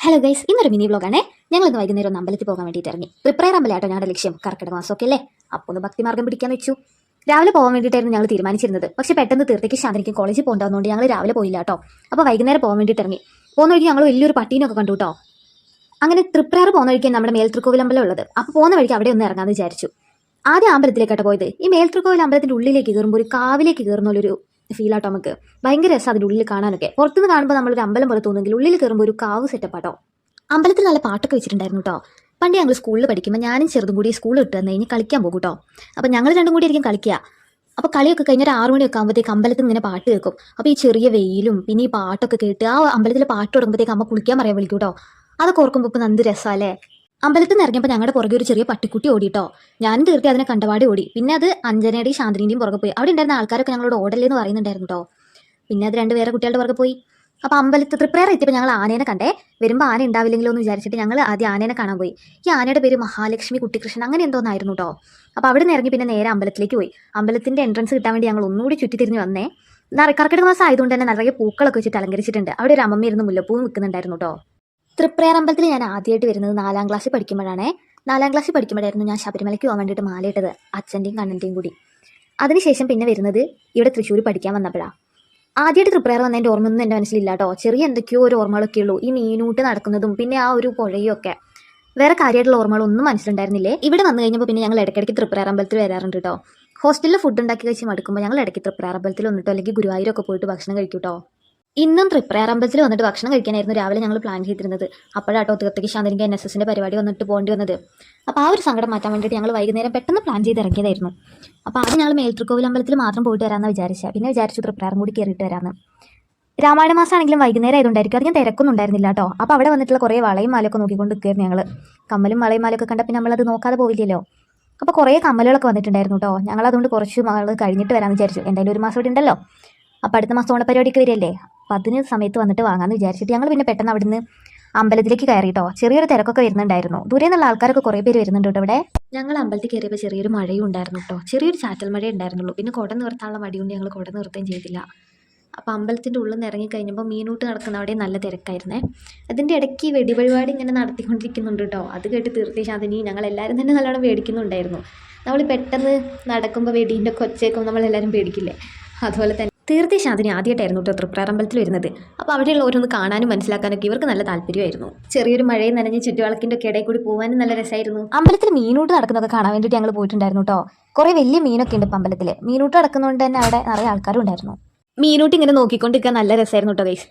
Hello guys ഇന്നൊരു mini വ്ളോഗാണേ ഞങ്ങൾ ഇന്ന് വൈകുന്നേരം ഒന്ന് അമ്പലത്തിൽ പോകാൻ വേണ്ടിയിട്ട് ഇറങ്ങി. പ്രിപ്പയർ അമ്പലമാട്ടോ ഞങ്ങളുടെ ലക്ഷ്യം. കർക്കിടക മാസമൊക്കെ അല്ലേ അപ്പോൾ ഒന്ന് ഭക്തിമാർഗം പിടിക്കാൻ വെച്ചു. രാവിലെ പോകാൻ വേണ്ടിയിട്ടായിരുന്നു ഞങ്ങൾ തീരുമാനിച്ചിരുന്നത്. പക്ഷെ പെട്ടെന്ന് തീർത്തേക്ക് ശാന്തിക്ക് കോളേജിൽ പോകേണ്ടതുകൊണ്ട് ഞങ്ങൾ രാവിലെ പോയില്ല കേട്ടോ. അപ്പോൾ വൈകുന്നേരം പോകാൻ വേണ്ടിയിട്ട് ഇറങ്ങി. പോകുന്ന വഴിക്ക് ഞങ്ങൾ വലിയൊരു പട്ടീനൊക്കെ കണ്ടു കേട്ടോ. അങ്ങനെ തൃപ്രയർ പോകുന്ന വഴിക്ക് നമ്മുടെ മേൽത്തൃക്കോവിൽ അമ്പലം ഉള്ളത്. അപ്പോൾ പോകുന്ന വഴിക്ക് അവിടെ ഒന്ന് ഇറങ്ങാമെന്ന് വിചാരിച്ചു. ആദ്യം അമ്പലത്തിലേക്കാട്ടോ പോയത്. ഈ മേൽത്തൃക്കോവിൽ അമ്പലത്തിന്റെ ഉള്ളിലേക്ക് കയറുമ്പോൾ ഒരു കാവിലേക്ക് കയറുന്ന ഒരു ഫീലാട്ടോ നമുക്ക്. ഭയങ്കര രസം അതിന്റെ ഉള്ളിൽ കാണാനൊക്കെ. പുറത്തുനിന്ന് കാണുമ്പോൾ നമ്മളൊരു അമ്പലം പോലെ തോന്നുമെങ്കിൽ ഉള്ളിൽ കയറുമ്പോൾ ഒരു കാവ് സെറ്റപ്പ് ആട്ടോ. അമ്പലത്തിൽ നല്ല പാട്ടൊക്കെ വെച്ചിട്ടുണ്ടായിരുന്നു കേട്ടോ പണ്ട് ഞങ്ങൾ സ്കൂളിൽ പഠിക്കുമ്പോൾ ഞാനും ചെറുതും കൂടി സ്കൂളിൽ ഇട്ട് തന്നെ ഇനി കളിക്കാൻ പോകും കേട്ടോ അപ്പോൾ ഞങ്ങൾ രണ്ടും കൂടി ആയിരിക്കും കളിക്കുക അപ്പോൾ കളിയൊക്കെ കഴിഞ്ഞ ഒരു ആറു മണിയൊക്കെ ആകുമ്പോഴത്തേക്ക് അമ്പലത്തിൽ ഇങ്ങനെ പാട്ട് കേൾക്കും. അപ്പോൾ ഈ ചെറിയ വെയിലും പിന്നെ ഈ പാട്ടൊക്കെ കേട്ട് ആ അമ്പലത്തിൽ പാട്ട് തുടങ്ങുമ്പോഴത്തേക്ക് അമ്മ കുളിക്കാൻ പറയാൻ വിളിക്കും കേട്ടോ അതൊക്കെ ഓർക്കുമ്പോൾ ഇപ്പം നന്ദി രസമല്ലേ അമ്പലത്തിൽ നിന്ന് ഇറങ്ങിയപ്പോൾ ഞങ്ങളുടെ പുറകെ ഒരു ചെറിയ പട്ടിക്കുട്ടി ഓടിട്ടോ. ഞാനും തീർത്തി അതിനെ കണ്ടപാടി ഓടി. പിന്നെ അത് അഞ്ജനയുടെയും ശാന്തിനിയുടെയും പുറകെ പോയി. അവിടെ ഉണ്ടായിരുന്ന ആൾക്കാരൊക്കെ ഞങ്ങളോട് ഓടല്ലേ എന്ന് പറയുന്നുണ്ടായിരുന്നു കേട്ടോ പിന്നെ അത് രണ്ട് വേറെ കുട്ടികളുടെ പുറകെ പോയി. അപ്പോൾ അമ്പലത്തിൽ തൃപ്രയർ എത്തിയപ്പോൾ ഞങ്ങൾ ആനേനെ കണ്ടേ. വരുമ്പോൾ ആന ഉണ്ടാവില്ലെങ്കിലോ എന്ന് വിചാരിച്ചിട്ട് ഞങ്ങൾ ആദ്യം ആനേനെ കാണാൻ പോയി. ഈ ആനയുടെ പേര് മഹാലക്ഷ്മി കുട്ടികൃഷ്ണൻ അങ്ങനെ എന്തോന്നായിരുന്നു കേട്ടോ അപ്പോൾ അവിടെ നിന്ന് ഇറങ്ങി പിന്നെ നേരെ അമ്പലത്തിലേക്ക് പോയി. അമ്പലത്തിന്റെ എൻട്രൻസ് കിട്ടാൻ വേണ്ടി ഞങ്ങൾ ഒന്നുകൂടി ചുറ്റി ചുറ്റിത്തിരിഞ്ഞ് വന്നേ. കർക്കിടക മാസം ആയതുകൊണ്ട് തന്നെ നിറയെ പൂക്കളൊക്കെ വെച്ചിട്ട് അലങ്കരിച്ചിട്ടുണ്ട്. അവിടെ ഒരു അമ്മമ്മ ഇരുന്ന് മുല്ലപ്പൂവും നിൽക്കുന്നുണ്ടായിരുന്നു കേട്ടോ തൃപ്രയാർ അമ്പലത്തിൽ ഞാൻ ആദ്യമായിട്ട് വരുന്നത് നാലാം ക്ലാസ്സിൽ പഠിക്കുമ്പോഴാണേ. നാലാം ക്ലാസ്സിൽ പഠിക്കുമ്പോഴായിരുന്നു ഞാൻ ശബരിമലയ്ക്ക് പോകാൻ വേണ്ടിയിട്ട് മാലയിട്ടത് അച്ഛന്റെയും കണ്ണന്റെയും കൂടി. അതിനുശേഷം പിന്നെ വരുന്നത് ഇവിടെ തൃശ്ശൂർ പഠിക്കാൻ വന്നപ്പോഴാണ് ആദ്യമായിട്ട് തൃപ്രയാർ വന്നതിന്റെ ഓർമ്മയൊന്നും എന്റെ മനസ്സിലില്ല കേട്ടോ ചെറിയ എന്തൊക്കെയോ ഒരു ഓർമ്മകളൊക്കെ ഉള്ളൂ. ഈ മീനൂട്ട് നടക്കുന്നതും പിന്നെ ആ ഒരു പുഴയും ഒക്കെ വേറെ കാര്യമായിട്ടുള്ള ഓർമ്മകളൊന്നും മനസ്സിലുണ്ടായിരുന്നില്ലേ? ഇവിടെ വന്നു കഴിഞ്ഞപ്പോൾ പിന്നെ ഞങ്ങൾ ഇടയ്ക്കിടയ്ക്ക് തൃപ്രയാർ അമ്പലത്തിൽ വരാറുണ്ട് കേട്ടോ ഹോസ്റ്റലിൽ ഫുഡ് ഉണ്ടാക്കി കഴിച്ച് മടുക്കുമ്പോൾ ഞങ്ങൾ ഇടയ്ക്ക് തൃപ്രയാർ അമ്പലത്തിൽ വന്നിട്ടോ അല്ലെങ്കിൽ ഗുരുവായൂരൊക്കെ പോയിട്ട് ഭക്ഷണം കഴിക്കൂട്ടോ. കേട്ടോ ഇന്നും തൃപ്രയാർ അമ്പലത്തിൽ വന്നിട്ട് ഭക്ഷണം കഴിക്കാനായിരുന്നു രാവിലെ ഞങ്ങൾ പ്ലാൻ ചെയ്തിരുന്നത്. അപ്പോഴാട്ടോ തീർത്തേക്ക് ശാന്തിനിക്ക് എൻ എസ് എസിന്റെ പരിപാടി വന്നിട്ട് പോകേണ്ടി വന്നത്. അപ്പോൾ ആ ഒരു സങ്കടം മാറ്റാൻ വേണ്ടിയിട്ട് ഞങ്ങൾ വൈകുന്നേരം പെട്ടെന്ന് പ്ലാൻ ചെയ്ത് ഇറങ്ങിയതായിരുന്നു അപ്പോൾ ആദ്യം ഞങ്ങൾ മേൽത്തൃക്കോവിൽ അമ്പലത്തിൽ മാത്രം പോയിട്ട് വരാമെന്ന് വിചാരിച്ച. പിന്നെ വിചാരിച്ചു തൃപ്രയാറും കൂടി കയറിയിട്ട് വരാമെന്ന്. രാമായണ മാസം ആണെങ്കിലും വൈകുന്നേരം ആയതുകൊണ്ടായിരിക്കും അധികം തിരക്കൊന്നും ഉണ്ടായിരുന്നില്ല കേട്ടോ. അപ്പോൾ അവിടെ വന്നിട്ടുള്ള കുറേ വളയും മാലയൊക്കെ നോക്കിക്കൊണ്ട് നിൽക്കുകയായിരുന്നു ഞങ്ങൾ കമ്മലും വളയും മാലയൊക്കെ കണ്ട പിന്നെ നമ്മളത് നോക്കാതെ പോയില്ലല്ലോ അപ്പോൾ കുറേ കമ്മലുകളൊക്കെ വന്നിട്ടുണ്ടായിരുന്നു കേട്ടോ. ഞങ്ങൾ അതുകൊണ്ട് കുറച്ച് നാൾ കഴിഞ്ഞിട്ട് വരാമെന്ന് വിചാരിച്ചു. എന്തായാലും ഒരു മാസം ഇവിടെ ഉണ്ടല്ലോ. അപ്പോൾ അടുത്ത മാസം ഓണപരിപാടിക്ക് വരികയല്ലേ? അപ്പോൾ അതിന് സമയത്ത് വന്നിട്ട് വാങ്ങാമെന്ന് വിചാരിച്ചിട്ട് ഞങ്ങൾ പിന്നെ പെട്ടെന്ന് അവിടുന്ന് അമ്പലത്തിലേക്ക് കയറിയിട്ടോ. ചെറിയൊരു തിരക്കൊക്കെ വരുന്നുണ്ടായിരുന്നു. ദൂരെ നിന്നുള്ള ആൾക്കാരൊക്കെ കുറേ പേര് വരുന്നുണ്ട് ഇവിടെ. ഞങ്ങൾ അമ്പലത്തിൽ കയറിയപ്പോൾ ചെറിയൊരു മഴയും ഉണ്ടായിരുന്നു കേട്ടോ. ചെറിയൊരു ചാറ്റൽ മഴ ഉണ്ടായിരുന്നുള്ളൂ. പിന്നെ കുട നിർത്താനുള്ള മടി കൊണ്ട് ഞങ്ങൾ കുട നിർത്തുകയും ചെയ്തില്ല. അപ്പോൾ അമ്പലത്തിന്റെ ഉള്ളിൽ നിന്ന് ഇറങ്ങി കഴിഞ്ഞപ്പോൾ മീനൂട്ട് നടക്കുന്ന അവിടെ നല്ല തിരക്കായിരുന്നേ. അതിന്റെ ഇടയ്ക്ക് വെടിപരിപാടി ഇങ്ങനെ നടത്തിക്കൊണ്ടിരിക്കുന്നുണ്ട് കേട്ടോ. അത് കേട്ട് തീർത്തി ശാന്തിനി ഞങ്ങൾ എല്ലാവരും തന്നെ നല്ലോണം പേടിക്കുന്നുണ്ടായിരുന്നു. നമ്മൾ പെട്ടെന്ന് നടക്കുമ്പോൾ വെടീന്റെ കൊച്ചേക്കും നമ്മളെല്ലാവരും പേടിക്കില്ലേ? അതുപോലെ തന്നെ തീർത്തി അതിന് ആദ്യമായിട്ടായിരുന്നു കേട്ടോ തൃപ്രാരമ്പലത്തിൽ വരുന്നത്. അപ്പോൾ അവിടെയുള്ള ഓരോന്ന് കാണാനും മനസ്സിലാക്കാനൊക്കെ ഇവർക്ക് നല്ല താല്പര്യമായിരുന്നു. ചെറിയൊരു മഴയും നനഞ്ഞ് ചുറ്റുവളക്കിന്റെ ഒക്കെ ഇടയിൽ കൂടി പോകാനും നല്ല രസമായിരുന്നു. അമ്പലത്തിൽ മീനൂട്ട് നടക്കുന്നതൊക്കെ കാണാൻ വേണ്ടിയിട്ട് ഞങ്ങൾ പോയിട്ടുണ്ടായിരുന്നു കേട്ടോ. കുറേ വലിയ മീനൊക്കെ ഉണ്ട് ഇപ്പം അമ്പലത്തിൽ മീനൂട്ട് നടക്കുന്നതുകൊണ്ട് തന്നെ അവിടെ നിറയെ ആൾക്കാരും ഉണ്ടായിരുന്നു. മീനൂട്ട് ഇങ്ങനെ നോക്കിക്കൊണ്ടിരിക്കാൻ നല്ല രസമായിരുന്നു കേട്ടോ ഗൈസ്.